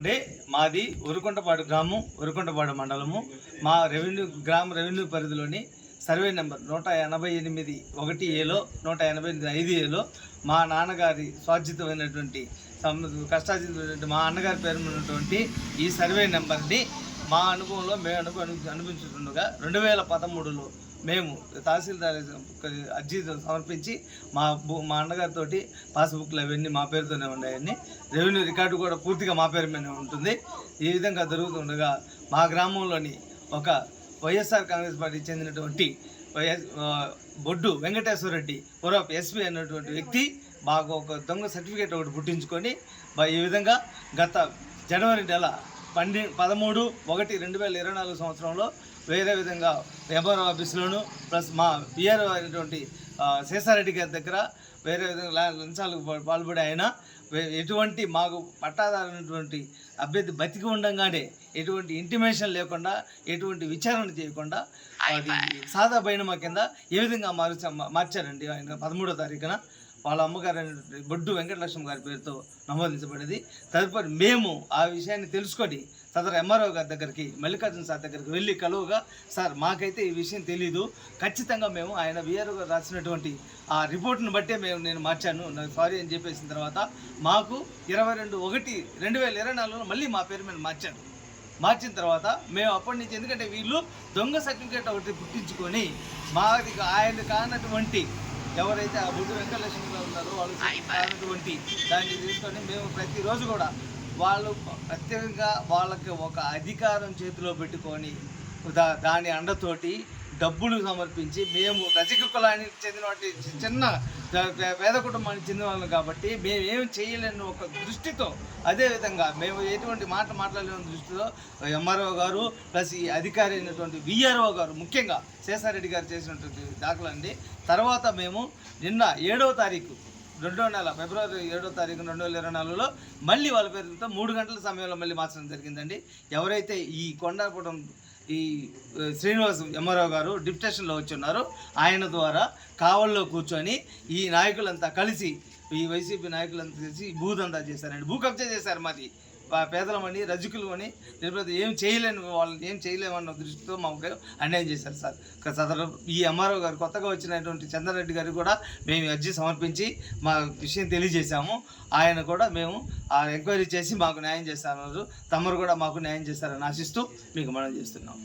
అంటే మాది ఉరుకుంటపాడు గ్రామం ఉరుకుంటపాడు మండలము. మా రెవెన్యూ గ్రామ రెవెన్యూ పరిధిలోని సర్వే నెంబర్ నూట ఎనభై ఎనిమిది ఒకటి ఏలో నూట ఎనభై ఎనిమిది ఐదు ఏలో మా నాన్నగారి స్వార్జితమైనటువంటి సమ- కష్టార్జితమైనటువంటి మా అన్నగారి పేరు ఉన్నటువంటి ఈ సర్వే నెంబర్ని మా అనుభవంలో మేము అనుభవ అనిపించుతుండగా రెండు వేల పదమూడులో మేము తహసీల్దార్ అర్జీ సమర్పించి మా మా అన్నగారితో పాస్బుక్లు అవన్నీ మా పేరుతోనే ఉన్నాయని రెవెన్యూ రికార్డు కూడా పూర్తిగా మా పేరు మీద ఉంటుంది. ఈ విధంగా జరుగుతుండగా మా గ్రామంలోని ఒక వైఎస్ఆర్ కాంగ్రెస్ పార్టీకి చెందినటువంటి వైఎస్ బొడ్డు వెంకటేశ్వర రెడ్డి పూర్వపు ఎస్పీ అన్నటువంటి వ్యక్తి మాకు ఒక దొంగ సర్టిఫికేట్ ఒకటి పుట్టించుకొని ఈ విధంగా గత జనవరి నెల పన్నె పదమూడు ఒకటి రెండు వేల ఇరవై నాలుగు సంవత్సరంలో వేరే విధంగా ఎంఆర్ఓ ఆఫీసులోను ప్లస్ మా పిఆర్ఓ అయినటువంటి శేషారెడ్డి గారి దగ్గర వేరే విధంగా లంచాలకు పాల్పడి ఆయన ఎటువంటి మాకు పట్టాదారైనటువంటి అభ్యర్థి బతికి ఉండంగానే ఎటువంటి ఇంటిమేషన్ లేకుండా ఎటువంటి విచారణ చేయకుండా అది సాదా బైనమా కింద ఏ విధంగా మార్చ మార్చారండి ఆయన పదమూడో తారీఖున? వాళ్ళ అమ్మగారు బొడ్డు వెంకటలక్ష్మి గారి పేరుతో నమోదించబడింది. తదుపరి మేము ఆ విషయాన్ని తెలుసుకొని సదరు ఎంఆర్ఓ గారి దగ్గరికి మల్లికార్జున సార్ దగ్గరికి వెళ్ళి కలువగా సార్ మాకైతే ఈ విషయం తెలీదు. ఖచ్చితంగా మేము ఆయన విఆర్ఓ గారు రాసినటువంటి ఆ రిపోర్ట్ని బట్టే మేము నేను మార్చాను. నాకు సారీ అని చెప్పేసిన తర్వాత మాకు ఇరవై రెండు ఒకటి రెండు వేల ఇరవై నాలుగులో మళ్ళీ మా పేరు మీద మార్చాను మార్చిన తర్వాత మేము అప్పటి నుంచి ఎందుకంటే వీళ్ళు దొంగ సర్టిఫికేట్ ఒకటి పుట్టించుకొని మాది ఆయన కానటువంటి ఎవరైతే ఆ బుద్ధు వెంకటలక్ష్మి గారు ఉన్నారో వాళ్ళు కానటువంటి దాన్ని తీసుకొని మేము ప్రతిరోజు కూడా వాళ్ళు ప్రత్యేకంగా వాళ్ళకి ఒక అధికారం చేతిలో పెట్టుకొని దా దాని అండతోటి డబ్బులు సమర్పించి మేము రజక కులానికి చెందినటువంటి చిన్న పే- పేద కుటుంబానికి చెందిన వాళ్ళం కాబట్టి మేము ఏం చేయలేని ఒక దృష్టితో అదేవిధంగా మేము ఎటువంటి మాట మాట్లాడలేని దృష్టితో ఎంఆర్ఓ గారు ప్లస్ ఈ అధికారి అయినటువంటి విఆర్ఓ గారు ముఖ్యంగా శేషారెడ్డి గారు చేసినటువంటి దాఖలండి తర్వాత మేము నిన్న ఏడవ తారీఖు రెండో నెల ఫిబ్రవరి ఏడో తారీఖు రెండు వేల ఇరవై నాలుగులో మళ్ళీ వాళ్ళ పేరుతో మూడు గంటల సమయంలో మళ్ళీ మార్చడం జరిగిందండి. ఎవరైతే ఈ కొండపురం ఈ శ్రీనివాస్ ఎంఆర్ఓ గారు డిప్యుటేషన్లో వచ్చి ఉన్నారు ఆయన ద్వారా కావల్లో కూర్చొని ఈ నాయకులంతా కలిసి ఈ వైసీపీ నాయకులంతా కలిసి భూదంతా చేశారండి. భూ కబ్జా చేశారు మాది. పేదలమని రజకులమని లేకపోతే ఏం చేయలేని వాళ్ళని ఏం చేయలేమన్న దృష్టితో మాకు అన్యాయం చేశారు సార్. సదరు ఈ ఎంఆర్ఓ గారు కొత్తగా వచ్చినటువంటి చంద్రారెడ్డి గారికి కూడా మేము అర్జీ సమర్పించి మా విషయం తెలియజేశాము. ఆయన కూడా మేము ఆ ఎంక్వైరీ చేసి మాకు న్యాయం చేస్తారన్నారు తమరు కూడా మాకు న్యాయం చేస్తారని ఆశిస్తూ మీకు మనం చేస్తున్నాం.